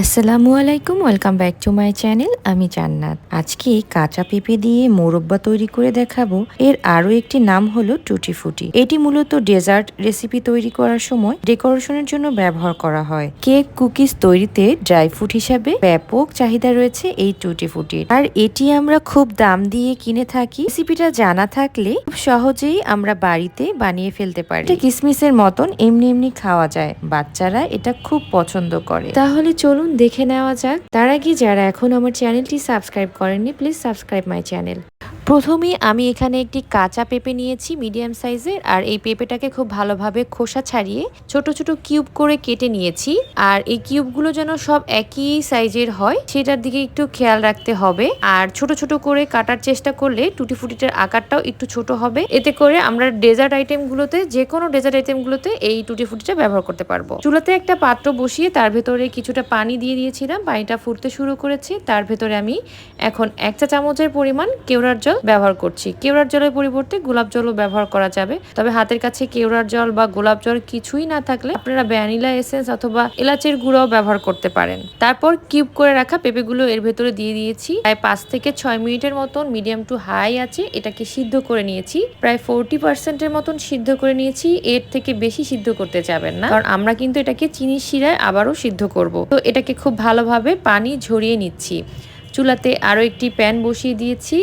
আসসালামু আলাইকুম welcome back to my channel, আমি জান্নাত। আজকে কাঁচা পেঁপে দিয়ে মোরব্বা তৈরি করে দেখাবো। এর আরও একটি নাম হলো টুটি ফুটি। এটি মূলত ডেজার্ট রেসিপি তৈরি করার সময় ডেকোরেশনের জন্য ব্যবহার করা হয়। কেক কুকিজ তৈরিতে ড্রাই ফ্রুট হিসাবে ব্যাপক চাহিদা রয়েছে এই টুটি ফুটির। আর এটি আমরা খুব দাম দিয়ে কিনে থাকি। রেসিপিটা জানা থাকলে খুব সহজেই আমরা বাড়িতে বানিয়ে ফেলতে পারি। কিসমিসের মতন এমনি এমনি খাওয়া যায়। বাচ্চারা এটা খুব পছন্দ করে। তাহলে চলুন দেখে নেওয়া যাক। তার আগে যারা এখন আমার চ্যানেলটি সাবস্ক্রাইব করেননি প্লিজ সাবস্ক্রাইব মাই চ্যানেল প্রথমে আমি এখানে একটি কাঁচা পেঁপে নিয়েছি, মিডিয়াম সাইজের, আর এই পেঁপেটাকে খুব ভালোভাবে খোসা ছাড়িয়ে ছোট ছোট কিউব করে কেটে নিয়েছি। আর এই কিউবগুলো যেন সব একই সাইজের হয়, সেটার দিকে একটু খেয়াল রাখতে হবে। আর ছোট ছোট করে কাটার চেষ্টা করলে টুটি ফুটিটার আকারটাও একটু ছোট হবে। এতে করে আমরা ডেজার্ট আইটেমগুলোতে যে কোনো ডেজার্ট আইটেমগুলোতে এই টুটি ফুটিটা ব্যবহার করতে পারব। চুলাতে একটা পাত্র বসিয়ে তার ভেতরে কিছুটা পানি দিয়ে দিয়েছিলাম। পানিটা ফুটতে শুরু করেছি। তার ভেতরে আমি এখন এক চা চামচের পরিমাণ কেওড়ার জল ব্যবহার করছি। কেওড়ার জলের পরিবর্তে গোলাপ জলও ব্যবহার করা যাবে। তবে হাতের কাছে কেওড়ার জল বা গোলাপ জল কিছুই না থাকলে আপনারা ভ্যানিলা এসেন্স অথবা এলাচের গুঁড়াও ব্যবহার করতে পারেন। তারপর কিউব করে রাখা পেঁপেগুলো এর ভেতরে দিয়ে দিয়েছি। প্রায় পাঁচ থেকে ছয় মিনিটের মতন মিডিয়াম টু হাই আছে, এটাকে সিদ্ধ করে নিয়েছি। প্রায় ফোরটি পার্সেন্টের মতন সিদ্ধ করে নিয়েছি, এর থেকে বেশি সিদ্ধ করতে যাবেন না। কারণ আমরা কিন্তু এটাকে চিনির শিরায় আবারও সিদ্ধ করব। তো এটাকে খুব ভালোভাবে পানি ঝরিয়ে নিচ্ছি। চুলাতে আরও একটি প্যান বসিয়ে দিয়েছি।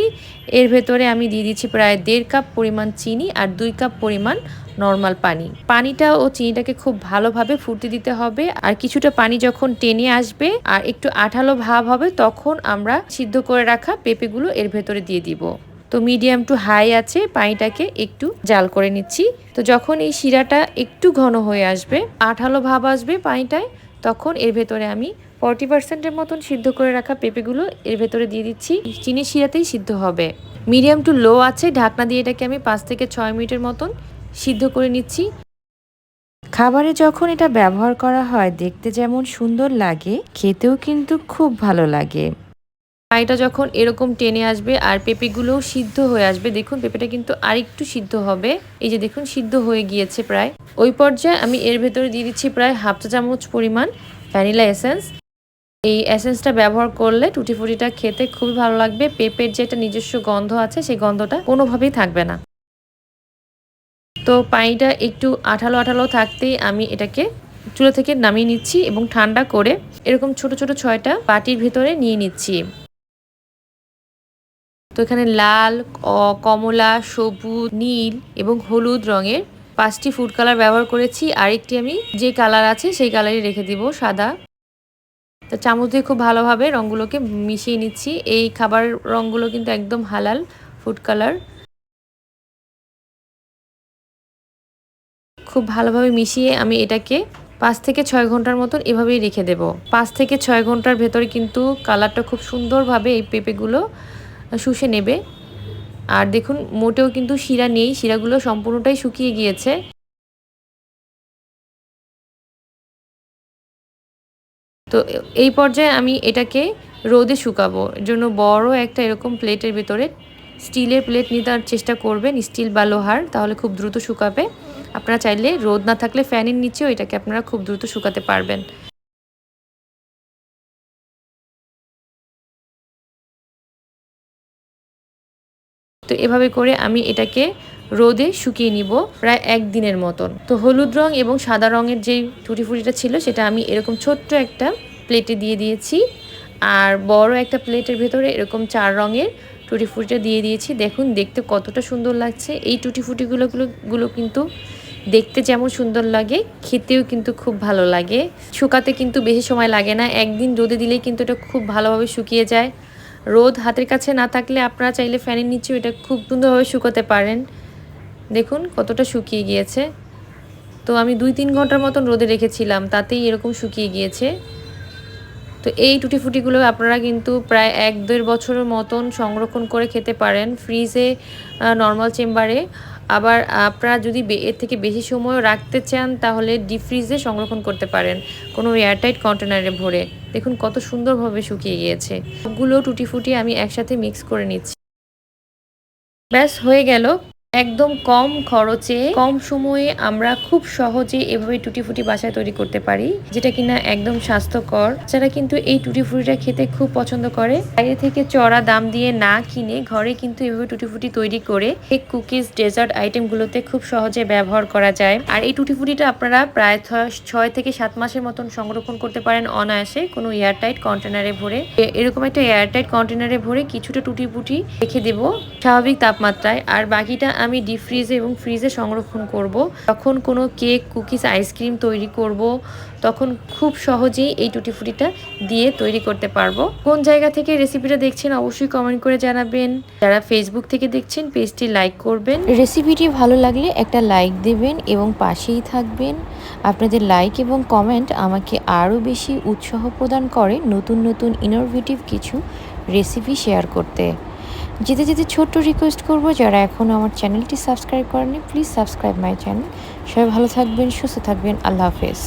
এর ভেতরে আমি দিয়ে দিচ্ছি প্রায় দেড় কাপ পরিমাণ চিনি আর দুই কাপ পরিমাণ নর্মাল পানি। পানিটা ও চিনিটাকে খুব ভালোভাবে ফুটতে দিতে হবে আর কিছুটা পানি যখন টেনে আসবে আর একটু আঠালো ভাব হবে তখন আমরা সিদ্ধ করে রাখা পেঁপেগুলো এর ভেতরে দিয়ে দিব। তো মিডিয়াম টু হাই আছে, পানিটাকে একটু জাল করে নিচ্ছি। তো যখন এই শিরাটা একটু ঘন হয়ে আসবে, আঠালো ভাব আসবে পানিটায়, তখন এর ভেতরে আমি ফর্টি পার্সেন্টের মতন সিদ্ধ করে রাখা পেঁপেগুলো এর ভেতরে দিয়ে দিচ্ছি। চিনি শিরাতেই সিদ্ধ হবে। মিডিয়াম টু লো আছে, ঢাকনা দিয়ে এটাকে আমি পাঁচ থেকে ছয় মিনিটের মতন সিদ্ধ করে নিচ্ছি। খাবারে যখন এটা ব্যবহার করা হয়, দেখতে যেমন সুন্দর লাগে, খেতেও কিন্তু খুব ভালো লাগে। পানিটা যখন এরকম টেনে আসবে আর পেঁপেগুলোও সিদ্ধ হয়ে আসবে, দেখুন পেঁপেটা কিন্তু আরেকটু সিদ্ধ হবে। এই যে দেখুন, সিদ্ধ হয়ে গিয়েছে প্রায়। ওই পর্যায়ে আমি এর ভেতরে দিয়ে দিচ্ছি প্রায় হাফ চা চামচ পরিমাণ ভ্যানিলা এসেন্স। এই এসেন্সটা ব্যবহার করলে টুটি ফুটিটা খেতে খুবই ভালো লাগবে। পেঁপের যে একটা নিজস্ব গন্ধ আছে, সেই গন্ধটা কোনোভাবেই থাকবে না। তো পানিটা একটু আঠালো আঠালো থাকতেই আমি এটাকে চুলো থেকে নামিয়ে নিচ্ছি এবং ঠান্ডা করে এরকম ছোট ছোট ছয়টা বাটির ভিতরে নিয়ে নিচ্ছি। তো এখানে লাল কমলা, সবুজ, নীল এবং হলুদ রঙের পাঁচটি ফুড কালার ব্যবহার করেছি। আরেকটি আমি যে কালার আছে, সেই কালারই রেখে দিব, সাদা। তো চামচ দিয়ে খুব ভালোভাবে রঙগুলোকে মিশিয়ে নিচ্ছি। এই খাবার রঙগুলো কিন্তু একদম হালাল ফুড কালার খুব ভালোভাবে মিশিয়ে আমি এটাকে পাঁচ থেকে ছয় ঘণ্টার মতন এভাবেই রেখে দেব। পাঁচ থেকে ছয় ঘণ্টার ভেতরে কিন্তু কালারটা খুব সুন্দরভাবে এই পেঁপেগুলো শুষে নেবে। আর দেখুন, মোটেও কিন্তু শিরা নেই, শিরাগুলো সম্পূর্ণটাই শুকিয়ে গিয়েছে। তো এই পর্যায়ে আমি এটাকে রোদে শুকাবো। এর জন্য বড় একটা এরকম প্লেটের ভেতরে স্টিলের প্লেট নিতে চেষ্টা করবেন, স্টিল বা লোহার, তাহলে খুব দ্রুত শুকাবে। আপনারা চাইলে রোদ না থাকলে ফ্যানের নিচেও এটাকে আপনারা খুব দ্রুত শুকাতে পারবেন। তো এভাবে করে আমি এটাকে রোদে শুকিয়ে নিব প্রায় একদিনের মতন। তো হলুদ রং এবং সাদা রঙের যে টুটি ফুটিটা ছিল, সেটা আমি এরকম ছোট্ট একটা প্লেটে দিয়ে দিয়েছি। আর বড় একটা প্লেটের ভেতরে এরকম চার রঙের টুটি ফুটিটা দিয়ে দিয়েছি। দেখুন, দেখতে কতটা সুন্দর লাগছে। এই টুটি ফুটিগুলো গুলো কিন্তু দেখতে যেমন সুন্দর লাগে, খেতেও কিন্তু খুব ভালো লাগে। শুকাতে কিন্তু বেশি সময় লাগে না। একদিন রোদে দিলেই কিন্তু এটা খুব ভালোভাবে শুকিয়ে যায়। রোদ হাতের কাছে না থাকলে আপনারা চাইলে ফ্যানের নিচেও এটা খুব সুন্দরভাবে শুকোতে পারেন। দেখুন কতটা শুকিয়ে গিয়েছে। তো আমি দুই তিন ঘণ্টার মতন রোদে রেখেছিলাম, তাতেই এরকম শুকিয়ে গিয়েছে। তো এই টুটি ফুটিগুলো আপনারা কিন্তু প্রায় এক দেড় বছরের মতন সংরক্ষণ করে খেতে পারেন ফ্রিজে নর্মাল চেম্বারে। আবার আপনারা যদি এর থেকে বেশি সময় রাখতে চান, তাহলে ডিপ ফ্রিজে সংরক্ষণ করতে পারেন কোনো এয়ারটাইট কন্টেনারে ভরে। দেখুন কত সুন্দরভাবে শুকিয়ে গিয়েছে। সবগুলো টুটি ফুটি আমি একসাথে মিক্স করে নিচ্ছি। ব্যাস, হয়ে গেল। একদম কম খরচে, কম সময়ে আমরা খুব সহজে এভাবে টুটি ফুটি বাসায় তৈরি করতে পারি, যেটা কিনা একদম স্বাস্থ্যকর। যারা কিন্তু এই টুটি ফুটিটা খেতে খুব পছন্দ করে, বাইরে থেকে চড়া দাম দিয়ে না কিনে ঘরে কিন্তু এভাবে টুটি ফুটি তৈরি করে কেক কুকিজ, ডেজার্ট আইটেমগুলোতে খুব সহজে ব্যবহার করা যায়। আর এই টুটি ফুটিটা আপনারা প্রায় ছয় থেকে সাত মাসের মতন সংরক্ষণ করতে পারেন অনায়াসে, কোনো এয়ারটাইট কন্টেনারে ভরে। এরকম একটা এয়ারটাইট কন্টেনারে ভরে কিছুটা টুটি ফুটি রেখে দেব। স্বাভাবিক তাপমাত্রায়, আর বাকিটা আমি ডিপ ফ্রিজে এবং ফ্রিজে সংরক্ষণ করব। তখন কোনো কেক কুকিজ আইসক্রিম তৈরি করব, তখন খুব সহজেই এই টুটি ফুটিটা দিয়ে তৈরি করতে পারব। কোন জায়গা থেকে রেসিপিটা দেখছেন অবশ্যই কমেন্ট করে জানাবেন। যারা ফেসবুক থেকে দেখছেন পেজটি লাইক করবেন। রেসিপিটি ভালো লাগলে একটা লাইক দেবেন এবং পাশেই থাকবেন। আপনাদের লাইক এবং কমেন্ট আমাকে আরও বেশি উৎসাহ প্রদান করে নতুন নতুন ইনোভেটিভ কিছু রেসিপি শেয়ার করতে। যেতে যেতে ছোট্ট রিকোয়েস্ট করব, যারা এখনও আমার চ্যানেলটি সাবস্ক্রাইব করেনি প্লিজ সাবস্ক্রাইব মাই চ্যানেল সবাই ভালো থাকবেন, সুস্থ থাকবেন, আল্লাহ হাফেজ।